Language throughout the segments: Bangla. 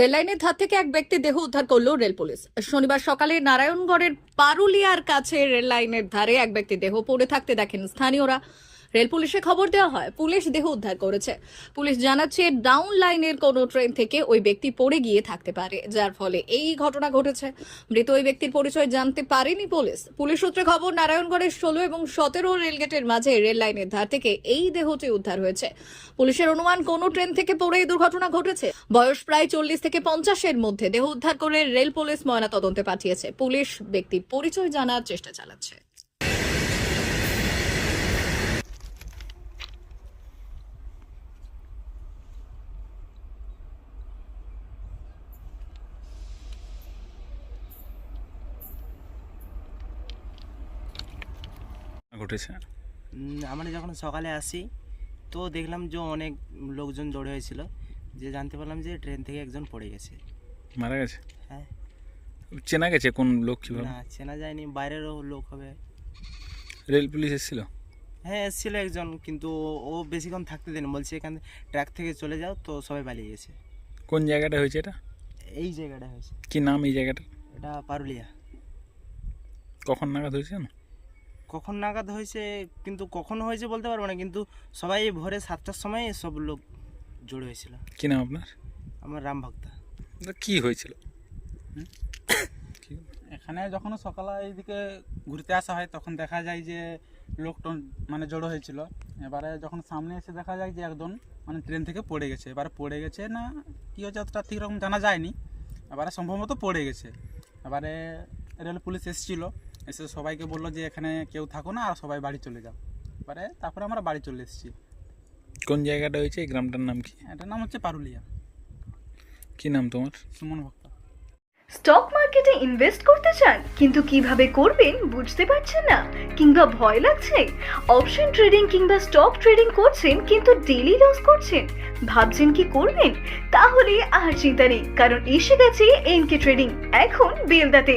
রেললাইনের ধার থেকে এক ব্যক্তি দেহ উদ্ধার করল রেল পুলিশ। শনিবার সকালে নারায়ণগড়ের পারুলিয়ার কাছে রেললাইনের ধারে এক ব্যক্তি দেহ পড়ে থাকতে দেখেন স্থানীয়রা। রেল পুলিশে খবর দেওয়া হয়, পুলিশ দেহ উদ্ধার করেছে। পুলিশ জানাচ্ছে ডাউন লাইনের কোনো ট্রেন থেকে ওই ব্যক্তি পড়ে গিয়ে থাকতে পারে, যার ফলে এই ঘটনা ঘটেছে। মৃত ওই ব্যক্তির পরিচয় জানতে পারেনি পুলিশ। পুলিশ সূত্রে খবর, নারায়ণগড়ের ষোলো এবং সতেরো রেলগেটের মাঝে রেল লাইনের ধার থেকে এই দেহটি উদ্ধার হয়েছে। পুলিশের অনুমান, কোনো ট্রেন থেকে পড়ে এই দুর্ঘটনা ঘটেছে? বয়স প্রায় চল্লিশ থেকে পঞ্চাশের মধ্যে দেহ উদ্ধার করে রেল পুলিশ ময়না তদন্তে পাঠিয়েছে। পুলিশ ব্যক্তির পরিচয় জানার চেষ্টা চালাচ্ছে। ঘটেছে? আমরা যখন সকালে আসি তো দেখলাম যে অনেক লোকজন জড়ো হয়েছিল। যে জানতে পারলাম যে ট্রেন থেকে একজন পড়ে গেছে। মারা গেছে? হ্যাঁ। চেনা গেছে কোন লোক কীভাবে? না চেনা যায়নি। বাইরেরও লোক হবে। রেল পুলিশ এসেছিল? হ্যাঁ এসেছিল একজন কিন্তু ও- ও বেশিক্ষণ থাকতে দেন বলছে এখান ট্র্যাক থেকে চলে যাও তো সবাই পালিয়ে গেছে। কোন জায়গাটা হয়েছে এটা? এই জায়গাটা হয়েছে। কি নাম এই জায়গাটা এটা পারুলিয়া। কখন নাগাদ হয়েছে না কখন নাগাদ হয়েছে কিন্তু কখন হয়েছে বলতে পারব না কিন্তু সবাই ভোরে সাতটার সময় সব লোক জড়ো হয়েছিল। কি নাম আপনার? আমার রাম ভক্তা। কি হয়েছিল? এখানে যখন সকালে এইদিকে ঘুরতে আসা হয় তখন দেখা যায় যে লোকজন মানে জড়ো হয়েছিল। এবারে যখন সামনে এসে দেখা যায় যে একজন মানে ট্রেন থেকে পড়ে গেছে। এবারে পড়ে গেছে না কী হচ্ছে অতটা ঠিক রকম জানা যায়নি। এবারে সম্ভবত পড়ে গেছে। এবারে রেল পুলিশ এসেছিল। এসে সবাইকে বলল যে এখানে কেউ থাকো না আর সবাই বাড়ি চলে যাও। এবারে তারপরে আমরা বাড়ি চলে এসেছি। কোন জায়গাটা হয়েছে? এই গ্রামটার নাম কি? এটার নাম হচ্ছে পারুলিয়া। কি নাম তোমার? সুমন ভক্ত। স্টক মার্কেটে ইনভেস্ট করতে চান কিন্তু কীভাবে করবেন বুঝতে পারছেন না কিংবা ভয় লাগছে? অপশন ট্রেডিং কিংবা স্টক ট্রেডিং করছেন কিন্তু ডেলি লস করছেন ভাবছেন কি করবেন? তাহলে আর চিন্তা নেই কারণ এসে গেছে এনকে ট্রেডিং এখন বেলদাতে।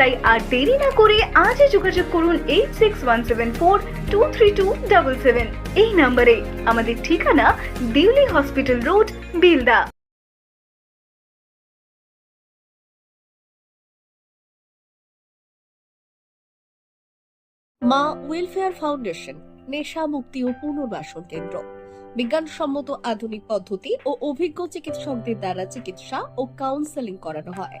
তাই আর দেরি না করে আজই যোগাযোগ করুন eight six one seven four two three two double seven এই নম্বরে আমাদের ঠিকানা দিল্লি হসপিটাল রোড, বিলদা। মা ওয়েলফেয়ার ফাউন্ডেশন, নেশা মুক্তি ও পুনর্বাসন কেন্দ্র। বিজ্ঞানসম্মত আধুনিক পদ্ধতি ও অভিজ্ঞ চিকিৎসকদের দ্বারা চিকিৎসা ও কাউন্সেলিং করানো হয়।